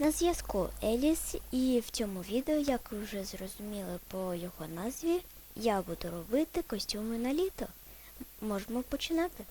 На зв'язку Еліс, і в цьому відео, як ви вже зрозуміли по його назві, я буду робити костюми на літо. Можемо починати.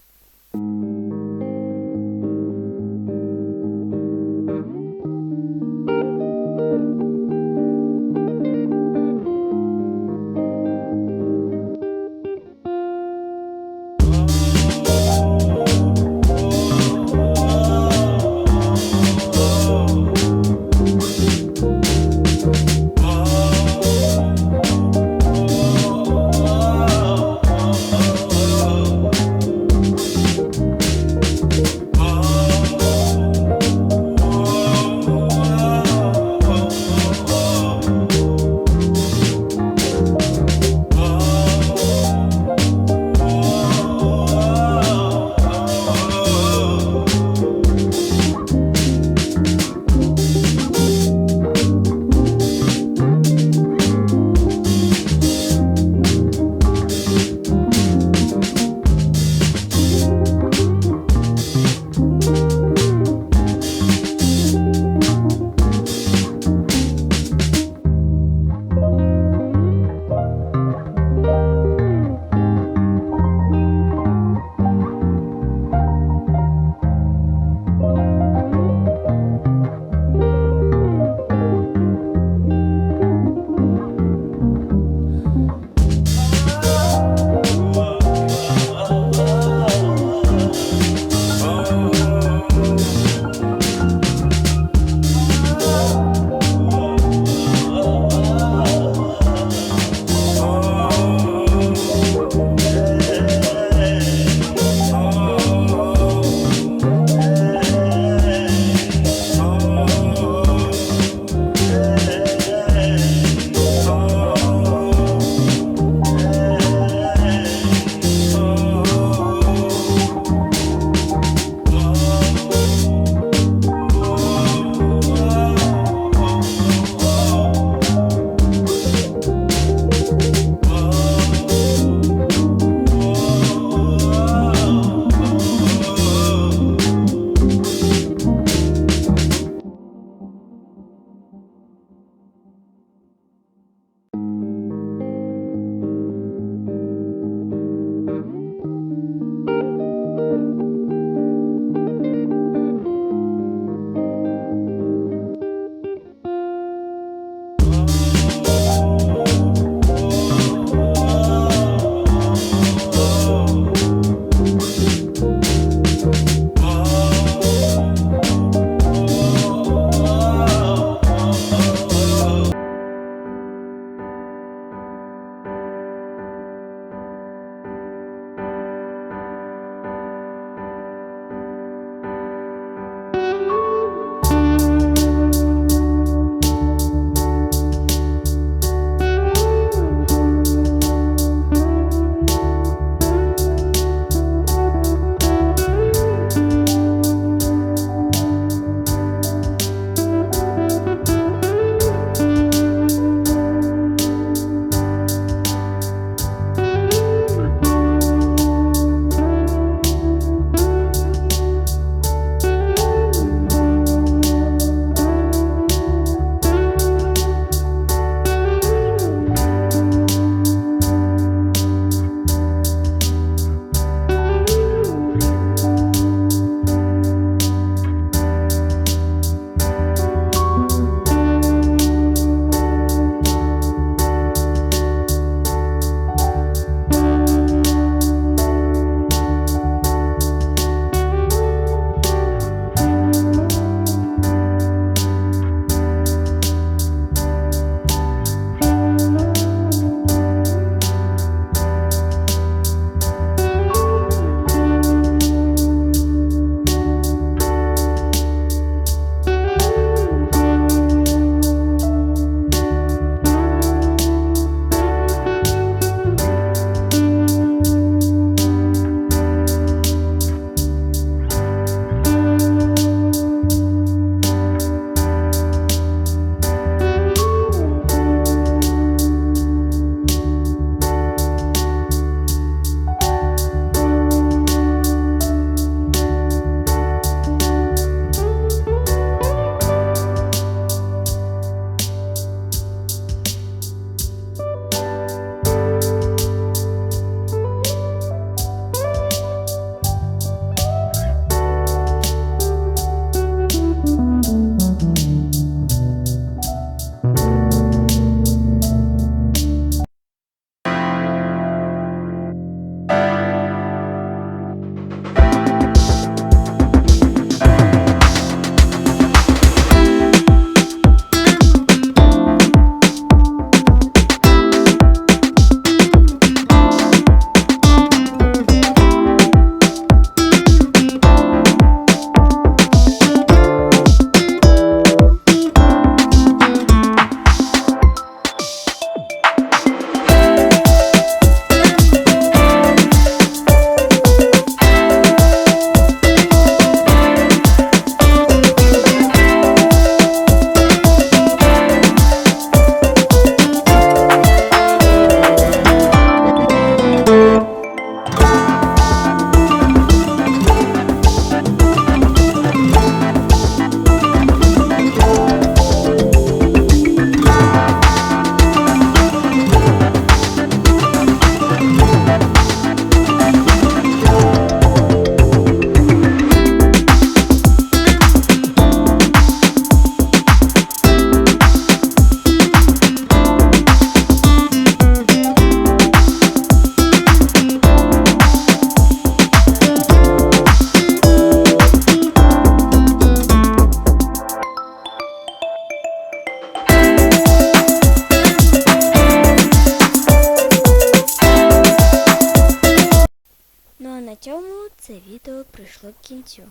цьому це відео прийшло к кінцю.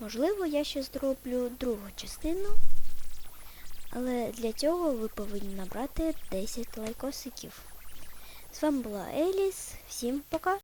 Можливо, я ще зроблю другу частину, але для цього ви повинні набрати 10 лайкосиків. З вами була Еліс, всім пока!